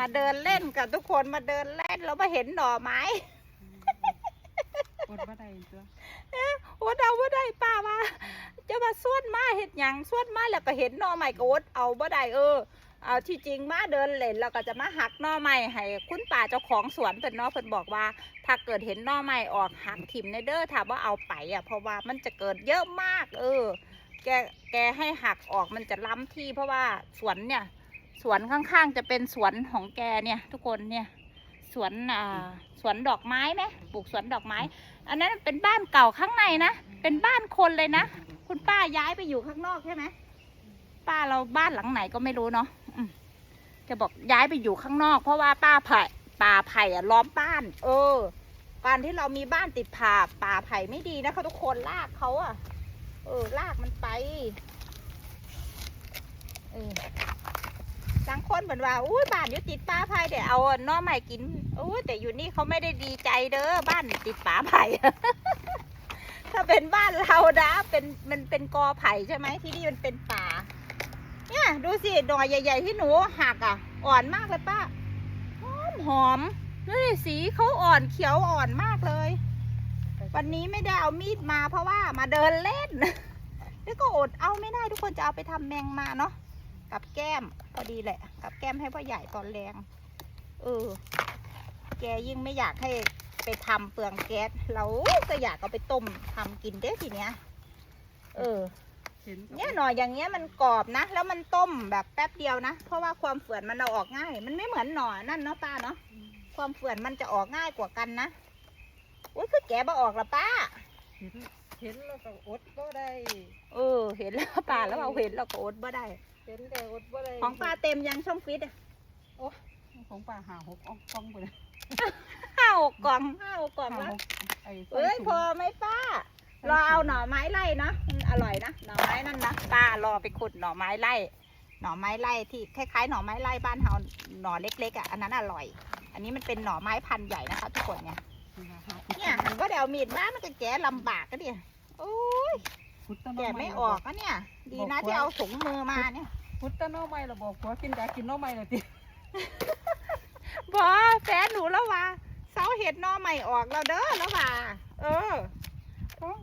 มาเดินเล่นกับทุกคนมาเดินเล่นแล้วมาเห็นหน่อไม้อดบ่ได้ตัวโอดเอาบ่ได้ป้าว่าจะมาส่วนมาเห็ดหยังส่วนมาแล้วก็เห็นหน่อไม้ก็อดเอาบ่ได้เออเอาที่จริงมาเดินเล่นแล้วก็จะมาหักหน่อไม้ให้คุณป้าเจ้าของสวนเพิ่นเนาะเพิ่นบอกว่า ถ้าเกิดเห็นหน่อไม้ออกหักถิ่มในเด้อถ้าว่าเอาไปอะเพราะว่ามันจะเกิดเยอะมาก เออ แกแกให้หักออกมันจะล้ำที่เพราะว่าสวนเนี่ย สวนข้างๆ จะเป็นสวนของแกเนี่ย ทุกคนเนี่ย สวนอ่าสวนดอกไม้ไหมปลูกสวนดอกไม้ อันนั้นเป็นบ้านเก่าข้างในนะ เป็นบ้านคนเลยนะ คุณป้าย้ายไปอยู่ข้างนอกใช่ไหมป้าเราบ้านหลังไหนก็ไม่รู้เนาะอืมแกบอกย้ายไปอยู่ข้างนอก เพราะว่าป้าไผ่ป่าไผ่อะล้อมบ้าน เออ การที่เรามีบ้านติดผ่าป่าไผ่ไม่ดีนะคะทุกคนลากเขาอะเออลากมันไป เออ คนเหมือนว่าอุ้ยบ้านอยู่ติดป่าไผ่เดี๋ยวเอาน้อใหม่กินอุ้ยแต่อยู่นี่เขาไม่ได้ดีใจเด้อบ้านติดป่าไผ่ถ้าเป็นบ้านเรานะเป็นมันเป็นกอไผ่ใช่ไหมที่นี่มันเป็นป่า เนี่ย ดูสิดอยใหญ่ ๆ ที่หนูหักอะ อ่อนมากเลยป้าหอมหอมดูสิสีเขาอ่อนเขียวอ่อนมากเลย วันนี้ไม่ได้เอามีดมาเพราะว่ามาเดินเล่นแล้วก็อดเอาไม่ได้ทุกคนจะเอาไปทำแมงมาเนาะ กับแก้มพอดีแหละ กับแก้มให้พ่อใหญ่ตอนแรงเออแกยิ่งไม่อยากให้ไปทำเปลืองแก๊สเราก็อยากเอาไปต้มทำกินเด้อทีเนี้ย เออเห็นเนี่ยหน่อยอย่างเงี้ยมันกรอบนะ แล้วมันต้มแบบแป๊บเดียวนะ เพราะว่าความเฝื่อนมันเอาออกง่าย มันไม่เหมือนหน่อนั่นเนาะป้าเนาะความเฝื่อนมันจะออกง่ายกว่ากันนะอุ้ยคือแกบ่ออกละป้า เห็นเห็นแล้วก็อดบ่ได้ เออ เห็นแล้วป้าแล้วเอาเห็นเราก็อดบ่ได้ เห็นแต่อดบ่ได้ของป้าเต็มยังช่องฟิตอะของป้าหาหกอ่องกล่องไปเลยห้าหกกล่องห้าหกกล่องหาแล้วหกไอ้เอ้ยพอไหมป้า รอเอาหน่อไม้ไล่เนาะมันอร่อยนะหน่อไม้นั่นนะป้ารอไปขุดหน่อไม้ไล่หน่อไม้ไล่ที่คล้ายๆหน่อไม้ไล่บ้านเฮาหน่อเล็กๆอะอันนั้นอร่อย อันนี้มันเป็นหน่อไม้พันธุ์ใหญ่นะคะ ทุกคนเนี่ยเนี่ยมันก็เดี๋ยวมีดมามันก็แกะลำบากก็ดิโอ้ย แกะไม่ออกอะเนี่ย ดีนะที่เอาถุงมือมาเนี่ยพุทธน้อไม้เราบอกว่ากินได้กินน้อไม้เลยติบอแฟนหนูแล้วว่าเสาเห็ดหน่อใหม่ออกแล้วเด้อแล้วว่าเออ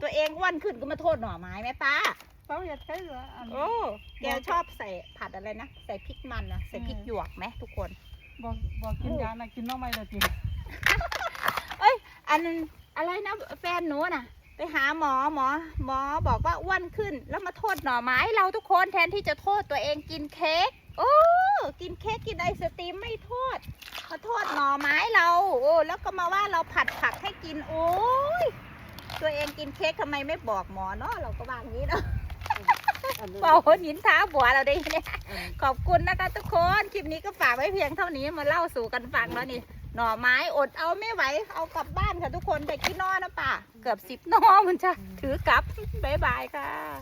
ตัวเองอ้วนขึ้นก็มาโทษหน่อไม้ไหมป้าเขาเห็ดใช่เหรออันโอ้แกชอบใส่ผัดอะไรนะใส่พริกมันนะใส่พริกหยวกไหมทุกคนบอกบอกกินยานะกินน้อไม้เลยติอันอะไรนะแฟนหนูน่ะ ไปหาหมอหมอ หมอบอกว่าอ้วนขึ้น แล้วมาโทษหน่อไม้เราทุกคนแทนที่จะโทษตัวเองกินเค้กโอ้กินเค้กกินไอศตรีมไม่โทษมาโทษหน่อไม้เราโอ้แล้วก็มาว่าเราผัดผักให้กินโอ้ยตัวเองกินเค้กทำไมไม่บอกหมอเนาะเราก็ว่าอย่างนี้เนาะบอกคนหินท้าบัวเราได้เนี่ยขอบคุณนะคะทุกคน คลิปนี้ก็ฝากไว้เพียงเท่านี้มาเล่าสู่กันฟังแล้วนี่ หน่อไม้อดเอาไม่ไหว เอากลับบ้านค่ะทุกคนแต่กี่นอนะป่าเกือบสิบนอมันจะถือกลับ บ๊ายบายค่ะ